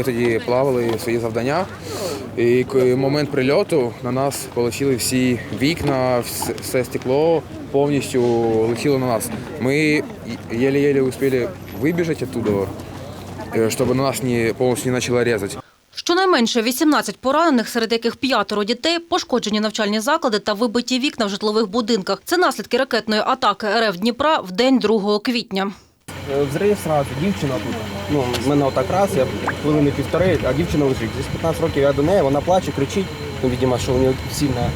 Ми тоді плавали свої завдання. І момент прильоту на нас полетіли всі вікна, все стекло повністю летіло на нас. Ми єле-єле успіли вибіжати оттуда, е, щоб на нас не, повністю не почало різати. Щонайменше 18 поранених, серед яких п'ятеро дітей, пошкоджені навчальні заклади та вибиті вікна в житлових будинках. Це наслідки ракетної атаки РФ Дніпра в день 2 квітня. Взрив сразу, дівчина тут. Ну, в мене отак раз, я хвилини півтори, а дівчина лежить. Десь 15 років я до неї, вона плаче, кричить. Ну, відомо, що у неї сильна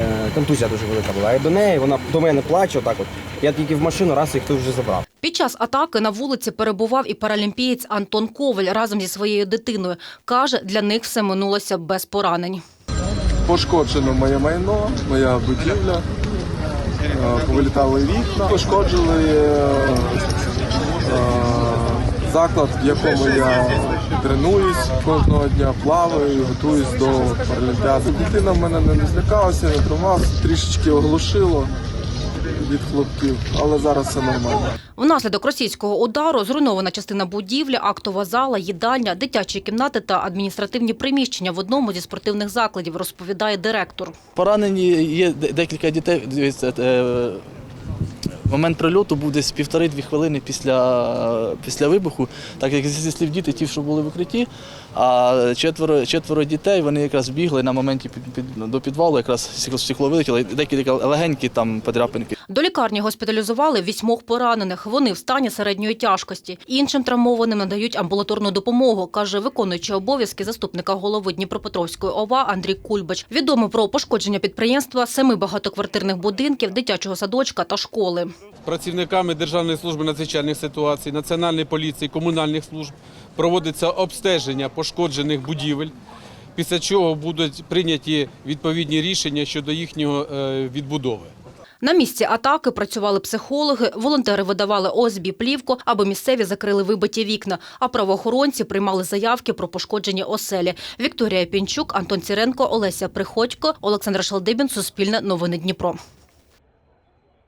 е, контузія дуже велика була. Я до неї, вона до мене плаче отак от. Я тільки в машину, раз і хтось вже забрав. Під час атаки на вулиці перебував і паралімпієць Антон Коваль разом зі своєю дитиною. Каже, для них все минулося без поранень. Пошкоджено моє майно, моя будівля, е, повилітали вікна, пошкоджили е, заклад, в якому я тренуюсь кожного дня, плаваю, готуюсь до паралімпіади. Дитина в мене не злякалася, не тримався, трішечки оглушило від хлопців, але зараз все нормально. Внаслідок російського удару зруйнована частина будівлі, актова зала, їдальня, дитячі кімнати та адміністративні приміщення в одному зі спортивних закладів, розповідає директор. Поранені є декілька дітей. Момент прильоту був десь півтори-дві хвилини після, після вибуху, так як зі слів діти, ті, що були в укритті, а четверо, четверо дітей вони якраз бігли на моменті під, під, до підвалу, якраз стекло- вилетіло, декілька легенькі там подряпинки. До лікарні госпіталізували вісьмох поранених. Вони в стані середньої тяжкості. Іншим травмованим надають амбулаторну допомогу, каже виконуючий обов'язки заступника голови Дніпропетровської ОВА Андрій Кульбач. Відомо про пошкодження підприємства, семи багатоквартирних будинків, дитячого садочка та школи. працівниками Державної служби надзвичайних ситуацій, Національної поліції, комунальних служб проводиться обстеження пошкоджених будівель, після чого будуть прийняті відповідні рішення щодо їхнього е, відбудови. На місці атаки працювали психологи, волонтери видавали ОСБІ плівку, аби місцеві закрили вибиті вікна, а правоохоронці приймали заявки про пошкоджені оселі. Вікторія Пінчук, Антон Ціренко, Олеся Приходько, Олександр Шалдибін, Суспільне новини Дніпро.